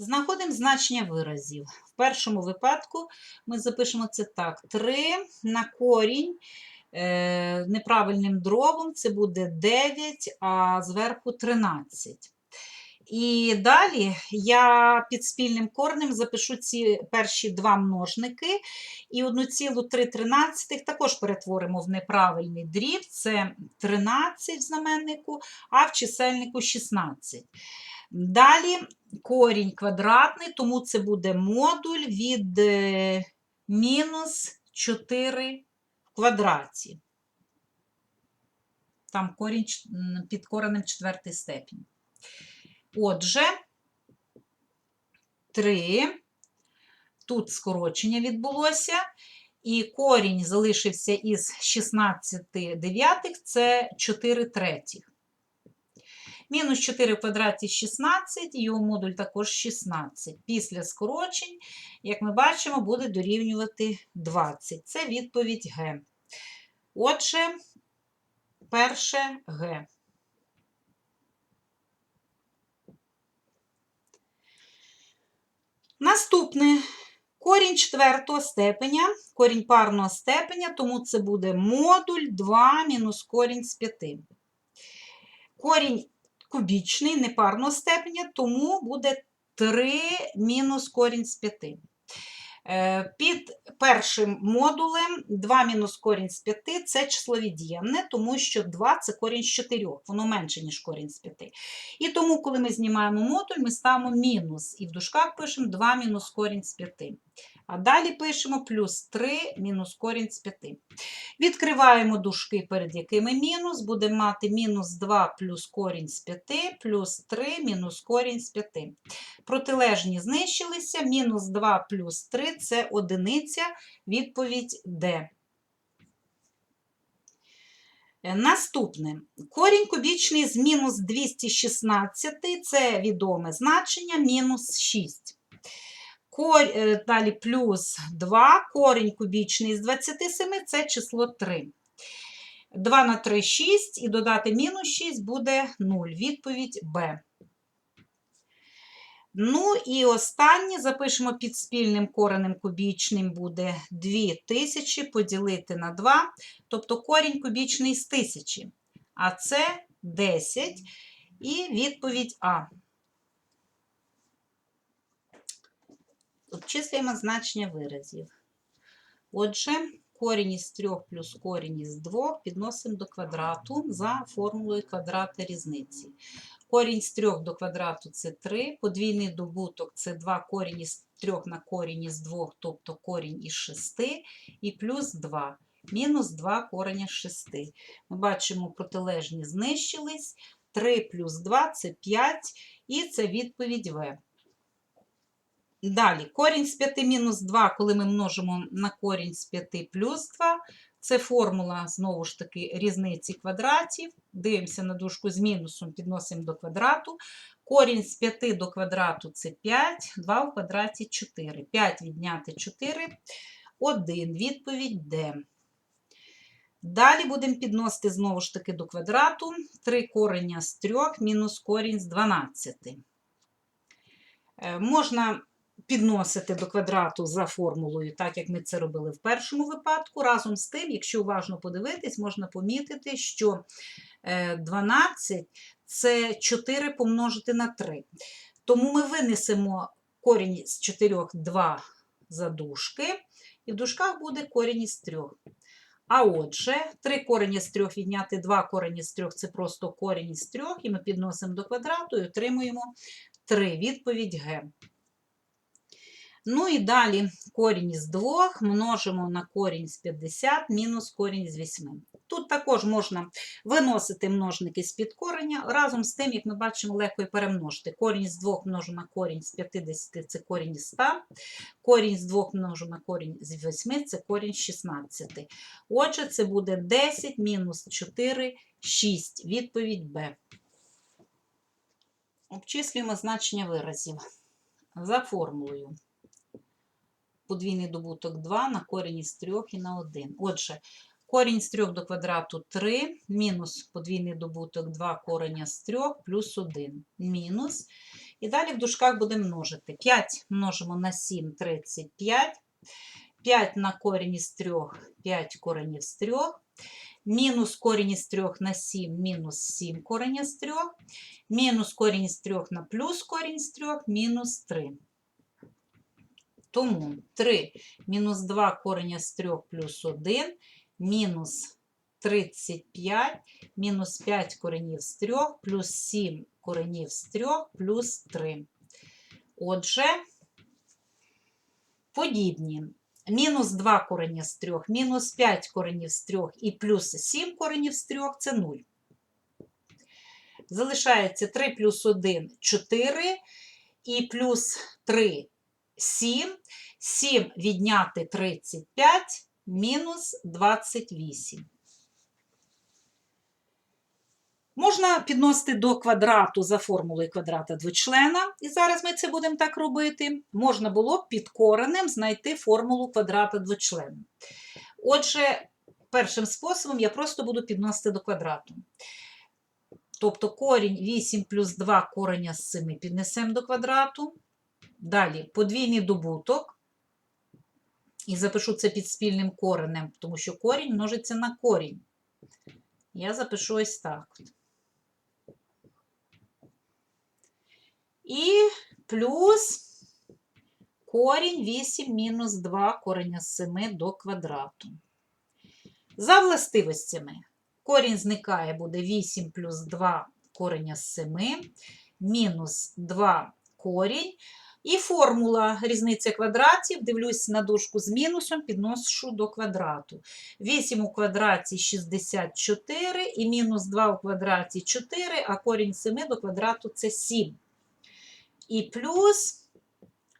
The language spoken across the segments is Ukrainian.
Знаходимо значення виразів. В першому випадку ми запишемо це так: 3 на корінь е, неправильним дробом це буде 9, а зверху 13. І далі я під спільним коренем запишу ці перші два множники, і 1,3 також перетворимо в неправильний дріб, це 13 в знаменнику, а в чисельнику 16. Далі корінь квадратний, тому це буде модуль від е, мінус 4 в квадраті. Там корінь під коренем четвертий степінь. Отже, 3. Тут скорочення відбулося. І корінь залишився із 16 дев'ятих, це 4 третіх. Мінус 4 в квадраті 16, його модуль також 16. Після скорочень, як ми бачимо, буде дорівнювати 20. Це відповідь Г. Отже, перше Г. Наступне корінь четвертого степеня, корінь парного степеня, тому це буде модуль 2 мінус корінь з 5. Корінь кубічний, непарного степеня, тому буде 3 мінус корінь з 5. Е, Під першим модулем 2 мінус корінь з 5 це число від'ємне, тому що 2 це корінь з 4, воно менше, ніж корінь з 5. І тому, коли ми знімаємо модуль, ми ставимо мінус. І в дужках пишемо 2 мінус корінь з 5. А далі пишемо плюс 3 мінус корінь з 5. Відкриваємо дужки, перед якими мінус. Будемо мати мінус 2 плюс корінь з 5, плюс 3 мінус корінь з 5. Протилежні знищилися. Мінус 2 плюс 3 це одиниця. Відповідь Д. Е, Наступне. Корінь кубічний з мінус 216 це відоме значення, мінус 6. Кор... е, Далі плюс 2, корінь кубічний з 27 це число 3. 2 на 3 – 6, і додати мінус 6 буде 0. Відповідь Б. Ну і останнє запишемо під спільним коренем кубічним буде 2000 поділити на 2, тобто корінь кубічний з 1000. А це 10 і відповідь А. Обчислюємо значення виразів. Отже, корінь із 3 плюс корінь із 2 підносимо до квадрату за формулою квадрата різниці. Корінь з 3 до квадрату це 3, подвійний добуток це 2 корінь із 3 на корінь із 2, тобто корінь із 6, і плюс 2, мінус 2 кореня з 6. Ми бачимо, протилежні знищились. 3 плюс 2 це 5, і це відповідь В. Далі, корінь з 5 мінус 2, коли ми множимо на корінь з 5 плюс 2, це формула, знову ж таки, різниці квадратів. Дивимося на дужку з мінусом, підносимо до квадрату. Корінь з 5 до квадрату це 5, 2 в квадраті 4. 5 відняти 4, 1. Відповідь Д. Далі будемо підносити знову ж таки до квадрату. 3 кореня з 3 мінус корінь з 12. Е, Можна підносити до квадрату за формулою, так як ми це робили в першому випадку. Разом з тим, якщо уважно подивитись, можна помітити, що е, 12 це 4 помножити на 3. Тому ми винесемо корінь з 4 2 за дужки, і в дужках буде корінь із 3. А отже, 3 корені з 3 відняти 2 корені з 3 це просто корінь із 3, і ми підносимо до квадрату і отримуємо 3. Відповідь Г. Ну і далі корінь із 2 множимо на корінь з 50 мінус корінь з 8. Тут також можна виносити множники з під кореня. Разом з тим, як ми бачимо, легко і перемножити. Корінь з 2 множу на корінь з 50 це корінь із 100. Корінь з 2 множу на корінь з 8 це корінь з 16. Отже, це буде 10 мінус 4, 6. Відповідь Б. Обчислюємо значення виразів за формулою подвійний добуток 2 на корінь із 3 і на 1. Отже, корінь з 3 до квадрату 3, мінус подвійний добуток 2 кореня з 3 плюс 1. Мінус. І далі в дужках будемо множити. 5 множимо на 7 – 35. 5 на корінь із 3 – 5 коренів з 3. Мінус корінь із 3 на 7 – мінус 7 корінь із 3. Мінус корінь із 3 на плюс корінь з 3 – мінус 3. Тому 3 мінус 2 корення з 3 плюс 1 мінус 35 мінус 5 коренів з 3 плюс 7 коренів з 3 плюс 3. Отже, подібні. Мінус 2 корення з 3, мінус 5 коренів з 3 і плюс 7 коренів з 3 – це 0. Залишається 3 плюс 1 – 4 і плюс 3 – 7. 7 відняти 35 мінус 28. Можна підносити до квадрату за формулою квадрата двочлена, і зараз ми це будемо так робити. Можна було б під коренем знайти формулу квадрата двочлена. Отже, першим способом я просто буду підносити до квадрату. Тобто корінь 8 плюс 2 кореня з 7 піднесемо до квадрату. Далі подвійний добуток. І запишу це під спільним коренем, тому що корінь множиться на корінь. Я запишу ось так. І плюс корінь 8 мінус 2 кореня з 7 до квадрату. За властивостями корінь зникає, буде 8 плюс 2 кореня з 7, мінус 2 корінь. І формула різниці квадратів, дивлюсь на дошку з мінусом, підношу до квадрату. 8 у квадраті 64 і мінус 2 у квадраті 4, а корінь 7 до квадрату це 7. І плюс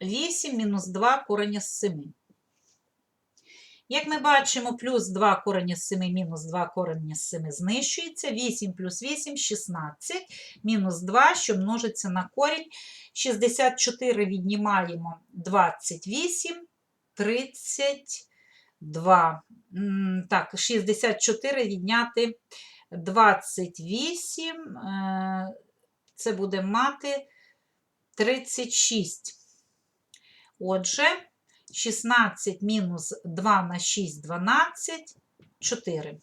8 мінус 2 корення з 7. Як ми бачимо, плюс 2 корення з 7 мінус 2 корення з 7 знищується. 8 плюс 8 – 16, мінус 2, що множиться на корінь. 64 віднімаємо 28, 32. Так, 64 відняти 28, е, це буде мати 36. Отже, 16 мінус 2 на 6 – 12, 4.